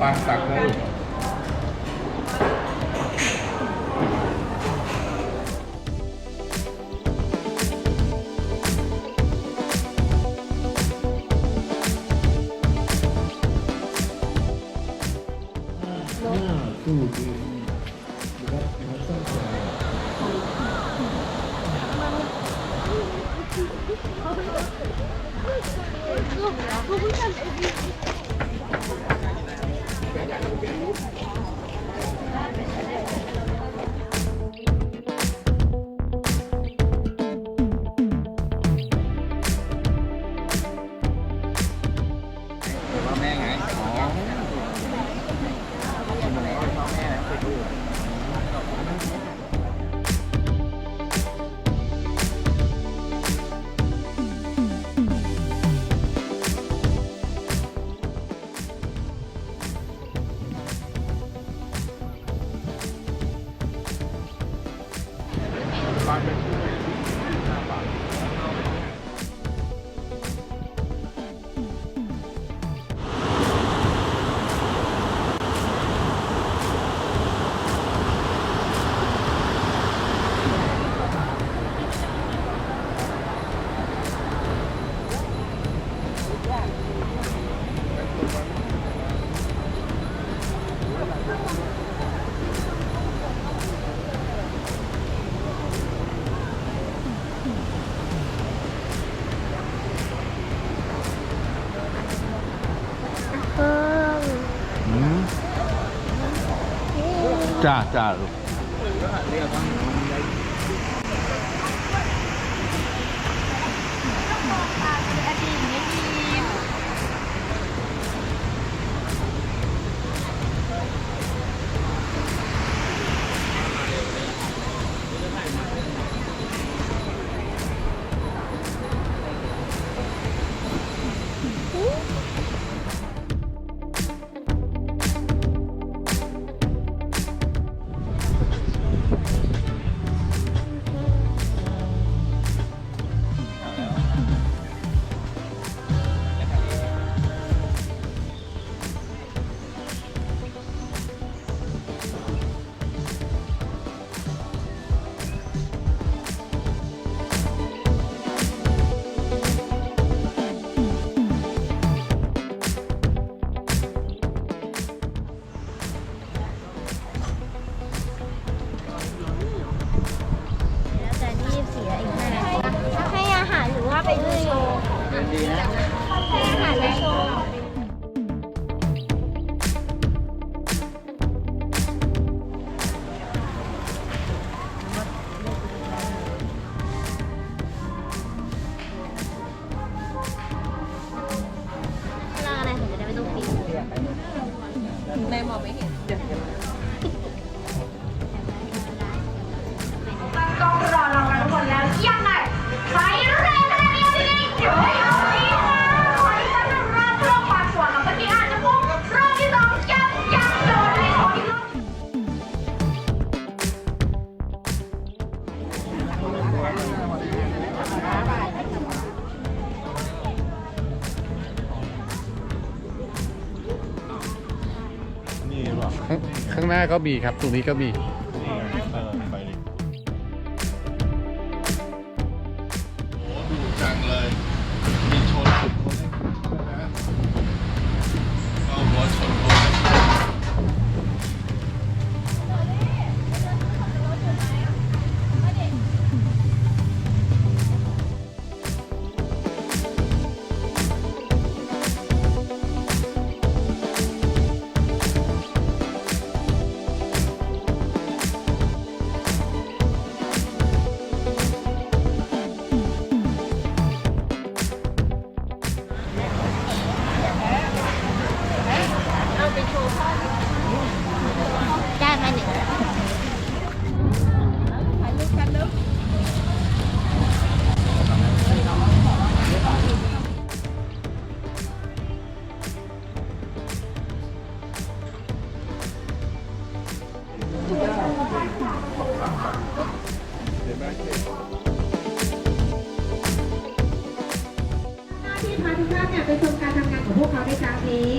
parte sacando. department 炸炸了。 ในหมองไม่เห็นางหน้าก็มีครับ ตรงนี้ก็มีานเนี่ไปชมการทำงานของพวกเขาในครั้งนี้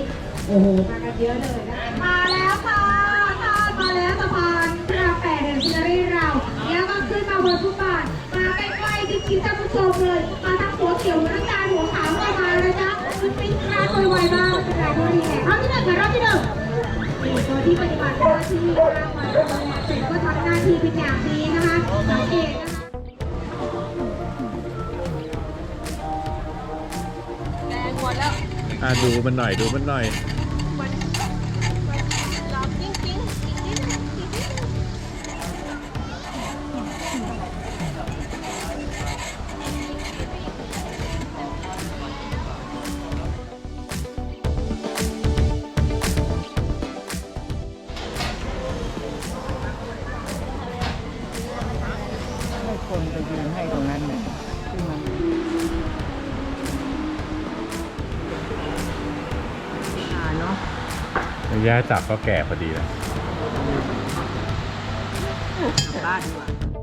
โอ้โห มากันเยอะเลยนะมาแล้วค่ะทานมาแล้วสะพานพระแปดแห่งซีรีเราเนี่ยมาขึ้นมาบนฟุตบาทมาใกล้ๆที่คิดท่านผู้ชมเลย มาทั้งหัวเขียวหัวน้ำตาหัวขาวเข้มาเลยนะมันเป็นกลาตัวไวมากเป็นกลาตัวดีแหละรอบที่หนึ่งรอบที่หนึ่งตัวที่ปฏิบัติหน้าที่มากมาเสร็จก็ทำหน้าที่เป็นอย่างดีนะคะสังเกตนะคะ อะดูมันหน่อยดูมันหน่อยให้คนไปยืนให้ตรงนั้นเนี่ยที่มัน ย่าจับก็แก่พอดีแล้วกลับบ้านดีกว่า